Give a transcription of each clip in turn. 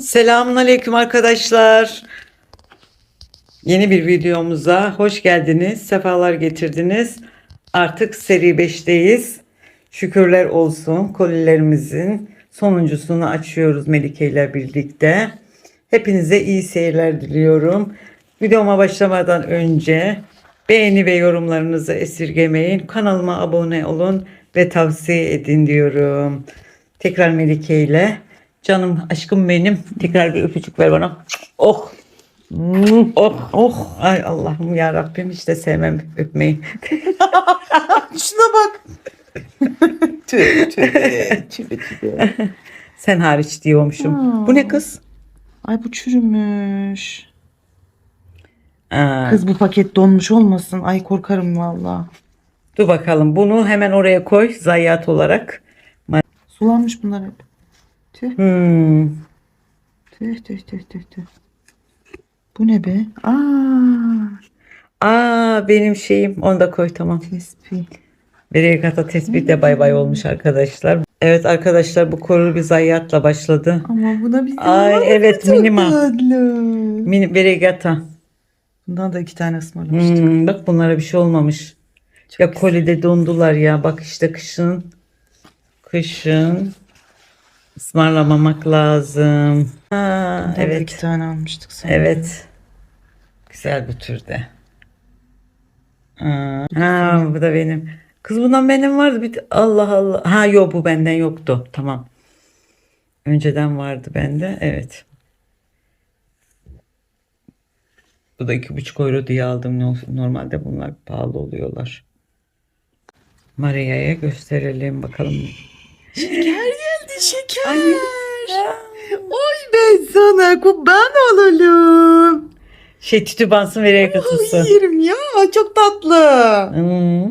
Selamun aleyküm arkadaşlar. Yeni bir videomuza hoş geldiniz. Sefalar getirdiniz. Artık seri 5'teyiz. Şükürler olsun kolilerimizin sonuncusunu açıyoruz Melike ile birlikte. Hepinize iyi seyirler diliyorum. Videoma başlamadan önce beğeni ve yorumlarınızı esirgemeyin. Kanalıma abone olun ve tavsiye edin diyorum. Tekrar Melike ile canım aşkım benim. Tekrar bir öpücük ver bana. Oh. Hmm, Oh oh ay Allah'ım ya Rabbim hiç de sevmem öpmeyi. Şuna bak. tüh tüh tüh tüh. Sen hariç diyormuşum. Aa. Bu ne kız? Ay bu çürümüş. Aa, Kız bu paket donmuş olmasın. Ay korkarım valla. dur bakalım bunu hemen oraya koy zayiat olarak. Sulanmış bunlar hep. Tüh Hmm. tüh tüh tüh tüh tüh. Bu ne be? Aa, Aa benim şeyim onu da koy tamam. tespih. Bereket tespih de bay bay olmuş arkadaşlar. Evet arkadaşlar bu korur bir zayiatla başladı. Ama buna bir Ay, evet, minima. Mini beregata. Bundan da iki tane ısmarlamıştık. Hmm, bak bunlara bir şey olmamış. Çok ya güzel. kolide dondular ya. Bak işte kışın kışın ısmarlamamak lazım. Ha, evet. iki tane almıştık sana. Evet. Güzel bu türde. Ha, ha, bu da benim. Kız bundan benim vardı. Bir Allah Allah. Ha yok bu benden yoktu. Tamam. Önceden vardı bende. Evet. Bu da iki buçuk euro diye aldım. No- Normalde bunlar pahalı oluyorlar. Maria'ya gösterelim bakalım. Şeker geldi şeker. Ay, ben sana kurban olalım. Şey tütübansın vereye Ay, katılsın. yerim ya çok tatlı. Hmm.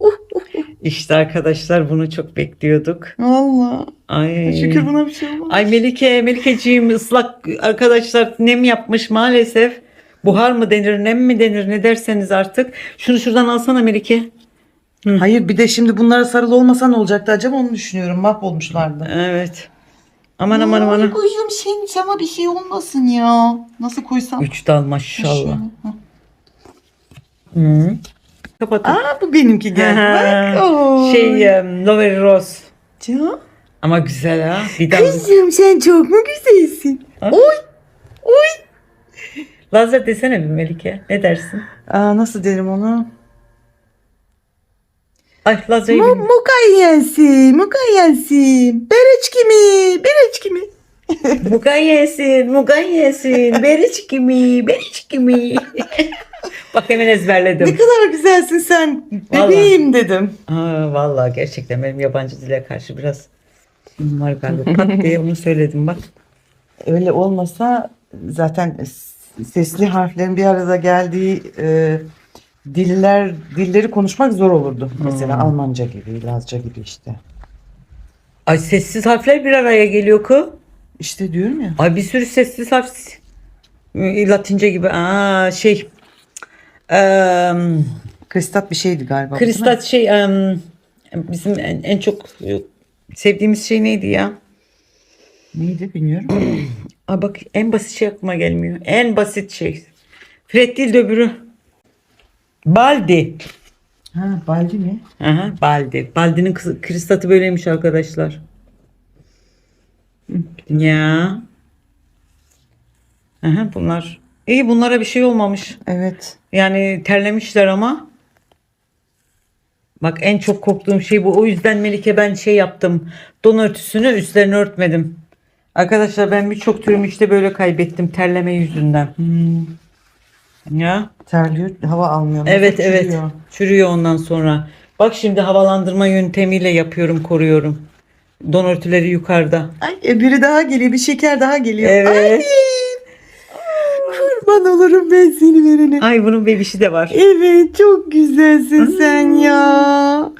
Uh, uh, uh. İşte arkadaşlar bunu çok bekliyorduk. Valla. Ay. Şükür buna bir şey olmaz. Ay Melike, Melikeciğim ıslak arkadaşlar nem yapmış maalesef. Buhar mı denir, nem mi denir ne derseniz artık. Şunu şuradan alsana Melike. Hayır bir de şimdi bunlara sarılı olmasa ne olacaktı acaba onu düşünüyorum. Mahvolmuşlardı. Evet. Aman aman aman. Ay kuzum sen, sana bir şey olmasın ya. Nasıl koysam? Üç dal maşallah. Şöyle. Hı. Kapatın. Aa bu benimki geldi. Bak. Şey, um, Lovery Rose. Canım. Ama güzel ha. Bir dal. Kızım sen çok mu güzelsin? Ha? Oy. Oy. Lazet desene bir Melike. Ne dersin? Aa, nasıl derim onu? Ay Lazet'i Mu mukayyensi, mukayyensi. Bereçki mi? Bereçki mi? Mugayyesin, mugayyesin, beriçki mi, beriçki mi? Bak hemen Ne ezberledim. kadar güzelsin sen. Bebeğim dedim. Aa, vallahi gerçekten benim yabancı dile karşı biraz var galiba. Pat diye onu söyledim bak. Öyle olmasa zaten s- sesli harflerin bir arada geldiği e, diller dilleri konuşmak zor olurdu. Mesela Almanca gibi, Lazca gibi işte. Ay sessiz harfler bir araya geliyor ki. İşte diyorum ya. Ay bir sürü sessiz harf. Latince gibi. Aa şey. Um, Kristat bir şeydi galiba. Kristat şey em, bizim en, en çok sevdiğimiz şey neydi ya? Neydi bilmiyorum. Ay bak en basit şey aklıma gelmiyor. En basit şey. Fred değil de öbürü. Baldi. ha baldi mi? Aha, Baldi. Baldi'nin kristatı böyleymiş arkadaşlar. Ya. Aha, bunlar. İyi bunlara bir şey olmamış. Evet. Yani terlemişler ama. Bak en çok korktuğum şey bu. O yüzden Melike ben şey yaptım. Don örtüsünü üstlerini örtmedim. Arkadaşlar ben birçok türümü işte böyle kaybettim terleme yüzünden. Ya. Terliyor, hava almıyor. Evet Nasıl evet. çürüyor? Çürüyor ondan sonra. Bak şimdi havalandırma yöntemiyle yapıyorum, koruyorum. Don örtüleri yukarıda. Ay e, biri daha geliyor, bir şeker daha geliyor. Evet. Ay, kurban olurum ben seni verene. Ay bunun bebişi de var. Evet çok güzelsin sen ya.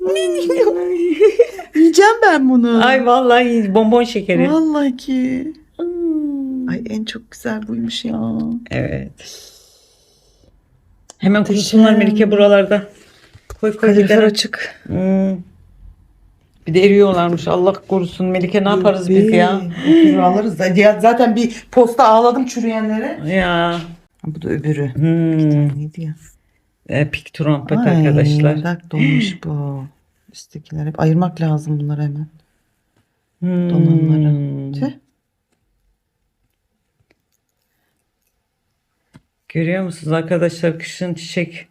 Yiyeceğim ben bunu. Ay vallahi bonbon şekeri. Vallahi ki. Ay en çok güzel buymuş ya. Evet. Hemen kurusunlar Melike buralarda. Koy koy Kalorifer gider. açık. Hmm. Bir de eriyorlarmış. Allah korusun. Melike ne yaparız biz ya? Öbürü alırız. Ya zaten bir posta ağladım çürüyenlere. Ya. Bu da öbürü. Hmm. Neydi ya? E, pik trompet Ay, arkadaşlar. Bak donmuş bu. Üsttekiler hep ayırmak lazım bunları hemen. Hmm. Donanları. Tüh. Görüyor musunuz arkadaşlar kışın çiçek.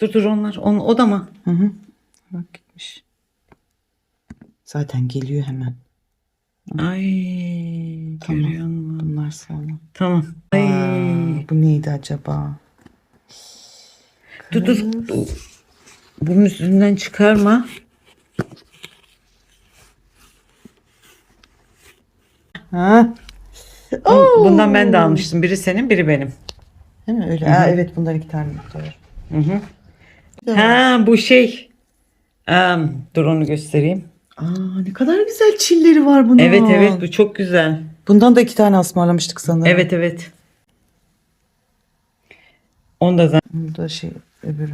Dur dur onlar. On, o da mı? Hı hı. Bak gitmiş. Zaten geliyor hemen. Ay Tamam. görüyor musun? Bunlar sağlam. Tamam. Ay. Aa, bu neydi acaba? Dur dur. dur. Bunun üstünden çıkarma. Ha? Bun- Bundan ben de almıştım. Biri senin, biri benim. Değil mi öyle? Ha, evet bundan iki tane doğru. Hı hı. Ha bu şey. Em, dur onu göstereyim. Aa ne kadar güzel çilleri var bunun. Evet evet bu çok güzel. Bundan da iki tane ısmarlamıştık sanırım. Evet evet. Onu da zaten. Bu da şey öbürü.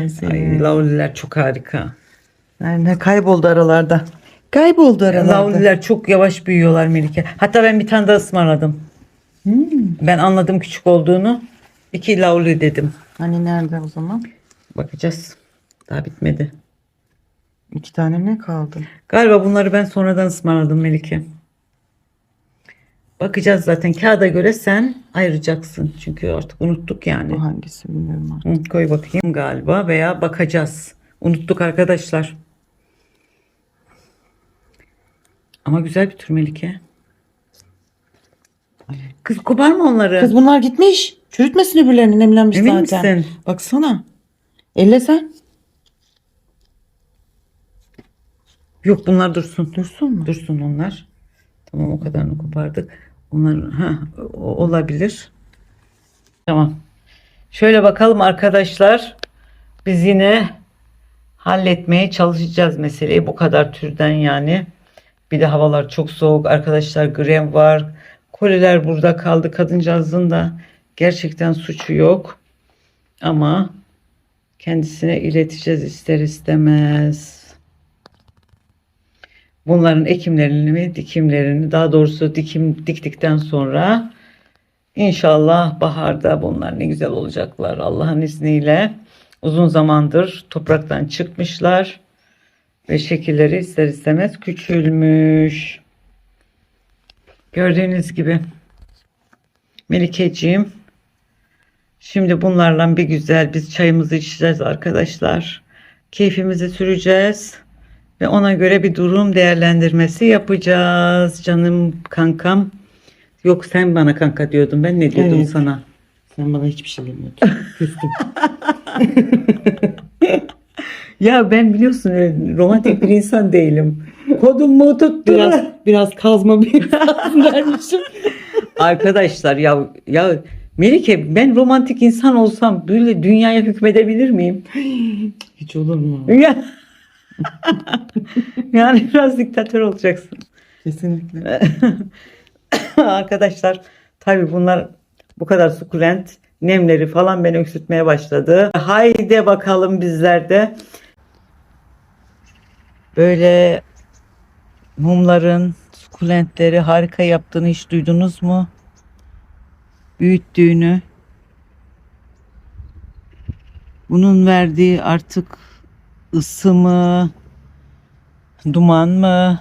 Ben seni. Ay, Lauliler çok harika. Nerede kayboldu aralarda. Kayboldu aralarda. Lauliler çok yavaş büyüyorlar Melike. Hatta ben bir tane daha ısmarladım. Hmm. Ben anladım küçük olduğunu. İki lauli dedim. Hani nerede o zaman? Bakacağız. Daha bitmedi. İki tane mi kaldı? Galiba bunları ben sonradan ısmarladım Melike. Bakacağız zaten. Kağıda göre sen ayıracaksın. Çünkü artık unuttuk yani. Bu hangisi bilmiyorum artık. Hı, koy bakayım galiba veya bakacağız. Unuttuk arkadaşlar. Ama güzel bir tür Melike. Kız koparma onları. Kız bunlar gitmiş. Çürütmesin öbürlerini nemlenmiş Emin zaten. misin? Baksana. Elle sen. Yok bunlar dursun. Dursun mu? Dursun onlar. Tamam o kadarını kopardık. Onlar ha, o- olabilir. Tamam. Şöyle bakalım arkadaşlar. Biz yine halletmeye çalışacağız meseleyi bu kadar türden yani. Bir de havalar çok soğuk. Arkadaşlar grem var. Koliler burada kaldı. Kadıncağızın da gerçekten suçu yok. Ama kendisine ileteceğiz ister istemez. Bunların ekimlerini ve dikimlerini daha doğrusu dikim diktikten sonra inşallah baharda bunlar ne güzel olacaklar Allah'ın izniyle. Uzun zamandır topraktan çıkmışlar ve şekilleri ister istemez küçülmüş. Gördüğünüz gibi Melikeciğim şimdi bunlarla bir güzel biz çayımızı içeceğiz arkadaşlar. Keyfimizi süreceğiz. Ve ona göre bir durum değerlendirmesi yapacağız canım kankam. Yok sen bana kanka diyordun. Ben ne diyordum Evet. sana? Sen bana hiçbir şey demiyordun. Küstüm. Ya ben biliyorsun öyle romantik bir insan değilim. Kodum mu tuttu? biraz biraz kazma bir vermişim. Arkadaşlar ya ya Melike ben romantik insan olsam böyle dünyaya hükmedebilir miyim? Hiç olur mu? Ya. yani biraz diktatör olacaksın. Kesinlikle. Arkadaşlar tabi bunlar bu kadar sukulent nemleri falan beni öksürtmeye başladı. Haydi bakalım bizler de böyle mumların sukulentleri harika yaptığını hiç duydunuz mu? Büyüttüğünü. Bunun verdiği artık ısı mı, duman mı?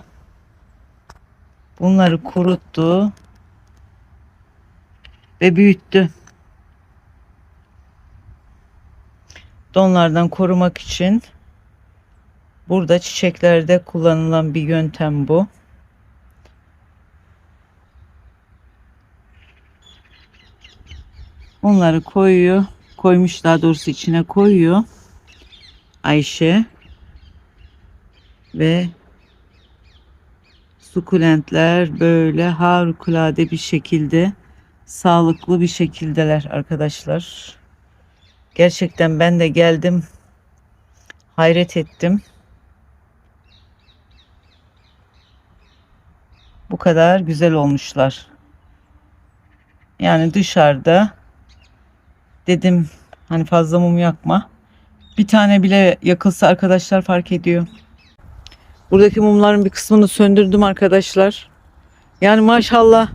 Bunları kuruttu ve büyüttü. Donlardan korumak için burada çiçeklerde kullanılan bir yöntem bu. Onları koyuyor. Koymuş daha doğrusu içine koyuyor. Ayşe ve sukulentler böyle harikulade bir şekilde sağlıklı bir şekildeler arkadaşlar. Gerçekten ben de geldim. Hayret ettim. Bu kadar güzel olmuşlar. Yani dışarıda dedim hani fazla mum yakma. Bir tane bile yakılsa arkadaşlar fark ediyor. Buradaki mumların bir kısmını söndürdüm arkadaşlar. Yani maşallah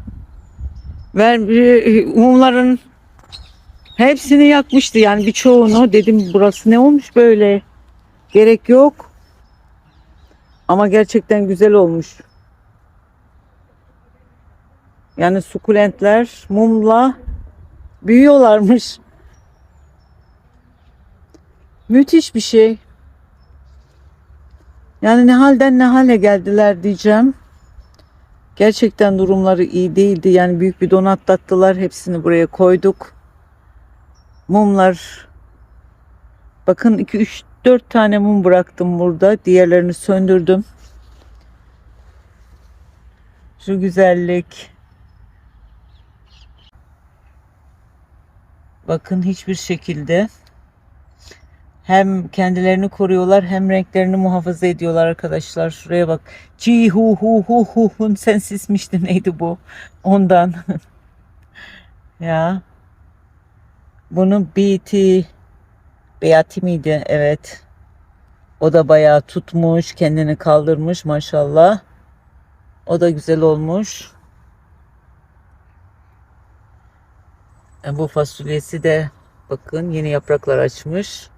ver mumların hepsini yakmıştı yani birçoğunu dedim burası ne olmuş böyle gerek yok ama gerçekten güzel olmuş yani sukulentler mumla büyüyorlarmış müthiş bir şey yani ne halden ne hale geldiler diyeceğim Gerçekten durumları iyi değildi. Yani büyük bir don atlattılar. Hepsini buraya koyduk. Mumlar bakın 2 3 4 tane mum bıraktım burada. Diğerlerini söndürdüm. Şu güzellik. Bakın hiçbir şekilde hem kendilerini koruyorlar hem renklerini muhafaza ediyorlar arkadaşlar. Şuraya bak. Ci hu hu hu hu hun sensizmişti neydi bu? Ondan. ya. Bunu BT Beati miydi? Evet. O da bayağı tutmuş, kendini kaldırmış maşallah. O da güzel olmuş. E, Bu fasulyesi de bakın yeni yapraklar açmış.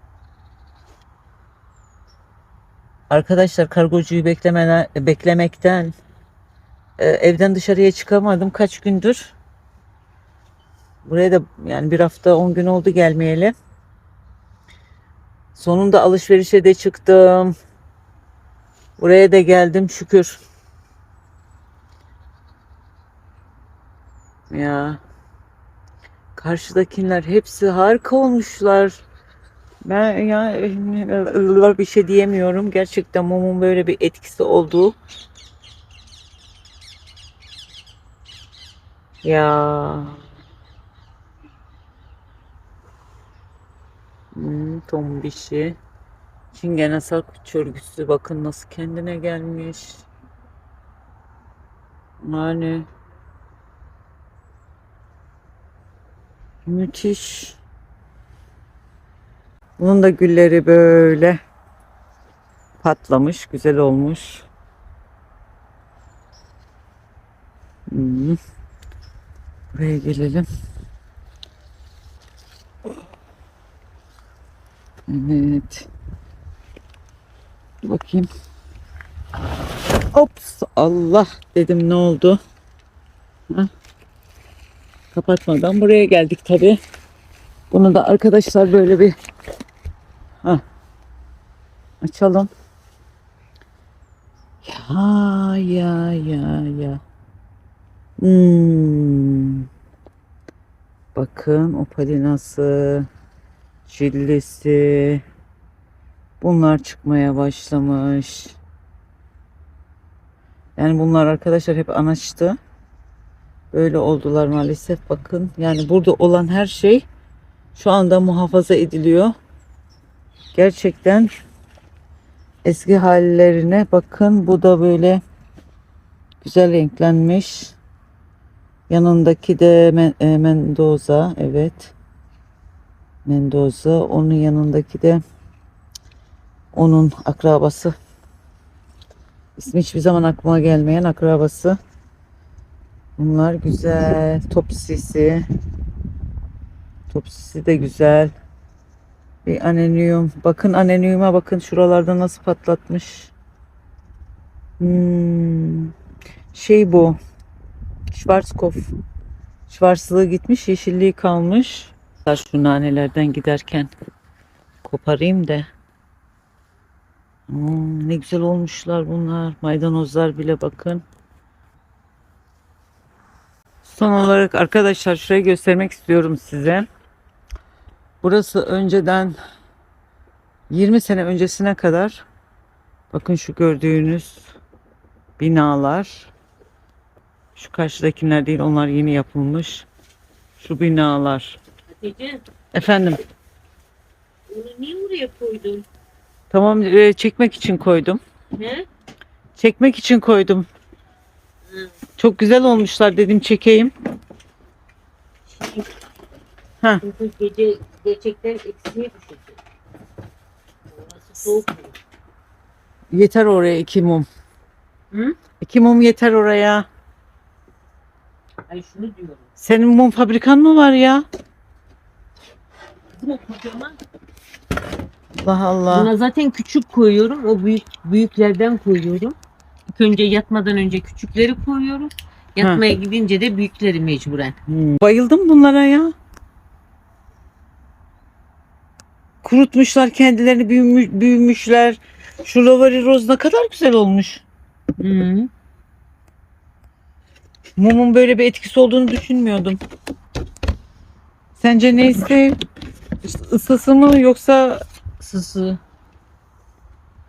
Arkadaşlar kargocuyu beklemekten e, evden dışarıya çıkamadım kaç gündür. Buraya da yani bir hafta 10 gün oldu gelmeyeli. Sonunda alışverişe de çıktım. Buraya da geldim şükür. Ya karşıdakiler hepsi harika olmuşlar. Ben ya bir şey diyemiyorum. Gerçekten mumun böyle bir etkisi olduğu. Ya. Hmm, tombişi. Çingene sakıç örgüsü bakın nasıl kendine gelmiş. Yani müthiş. Bunun da gülleri böyle patlamış, güzel olmuş. Hmm. Buraya gelelim. Evet. Bakayım. Ops Allah dedim ne oldu? Ha? Kapatmadan buraya geldik tabi. Bunu da arkadaşlar böyle bir ha. açalım. Ya ya ya ya. Hmm. Bakın opalinası, çillisi. Bunlar çıkmaya başlamış. Yani bunlar arkadaşlar hep anaçtı. Böyle oldular maalesef. Bakın yani burada olan her şey şu anda muhafaza ediliyor. Gerçekten eski hallerine bakın. Bu da böyle güzel renklenmiş. Yanındaki de e, Mendoza. Evet. Mendoza. Onun yanındaki de onun akrabası. İsmi hiçbir zaman aklıma gelmeyen akrabası. Bunlar güzel. Topsisi. Topsisi de güzel. Bir anenium. Bakın anenium'a bakın şuralarda nasıl patlatmış. Hmm. Şey bu. Schwarzkopf. Schwarzlığı gitmiş, yeşilliği kalmış. Şu nanelerden giderken koparayım da. Hmm, ne güzel olmuşlar bunlar. Maydanozlar bile bakın. Son olarak arkadaşlar şurayı göstermek istiyorum size. Burası önceden 20 sene öncesine kadar bakın şu gördüğünüz binalar şu karşıdakiler değil onlar yeni yapılmış. Şu binalar. Hatice, Efendim onu niye oraya koydun? tamam e, çekmek için koydum. He? Çekmek için koydum. Çok güzel olmuşlar dedim çekeyim. Ha. Çünkü gece gerçekten eksiğe düşecek. Soğuk. Yeter oraya iki mum. Hı? İki mum yeter oraya. Ay şunu diyorum. Senin mum fabrikan mı var ya? O kocaman. Allah Allah. Buna zaten küçük koyuyorum. O büyük büyüklerden koyuyorum. İlk önce yatmadan önce küçükleri koyuyorum. Yatmaya gidince de büyükleri mecburen. Hmm. Bayıldım bunlara ya. Kurutmuşlar kendilerini büyümüş, büyümüşler. Şu Lovari Rose ne kadar güzel olmuş. Hı. Mumun böyle bir etkisi olduğunu düşünmüyordum. Sence neyse ısısı mı yoksa Sısı.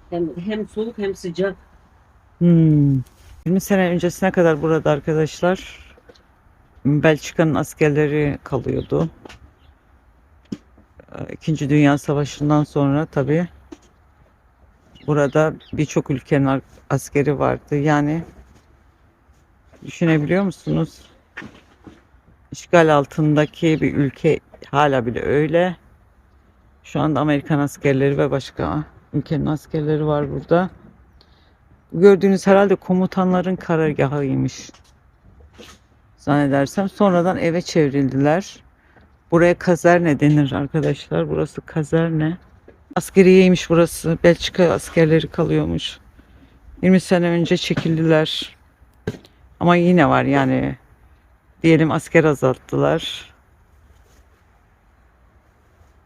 Hem, hem soğuk hem sıcak. Hmm. 20 sene öncesine kadar burada arkadaşlar Belçika'nın askerleri kalıyordu. Ee, İkinci Dünya Savaşı'ndan sonra tabii burada birçok ülkenin askeri vardı. Yani düşünebiliyor musunuz? İşgal altındaki bir ülke hala bile öyle. Şu anda Amerikan askerleri ve başka ülkenin askerleri var burada. Gördüğünüz herhalde komutanların karargahıymış. Zannedersem sonradan eve çevrildiler. Buraya kazerne denir arkadaşlar. Burası kazerne. Askeriyeymiş burası. Belçika askerleri kalıyormuş. 20 sene önce çekildiler. Ama yine var yani. Diyelim asker azalttılar.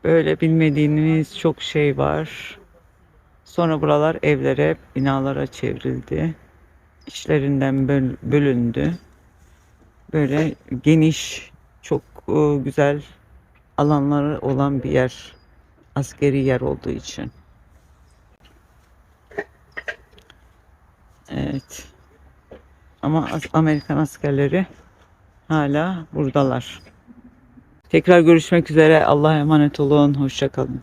Böyle bilmediğiniz çok şey var. Sonra buralar evlere, binalara çevrildi. İçlerinden böl- bölündü. Böyle geniş, çok e, güzel alanları olan bir yer. Askeri yer olduğu için. Evet. Ama Amerikan askerleri hala buradalar. Tekrar görüşmek üzere. Allah'a emanet olun. Hoşça kalın.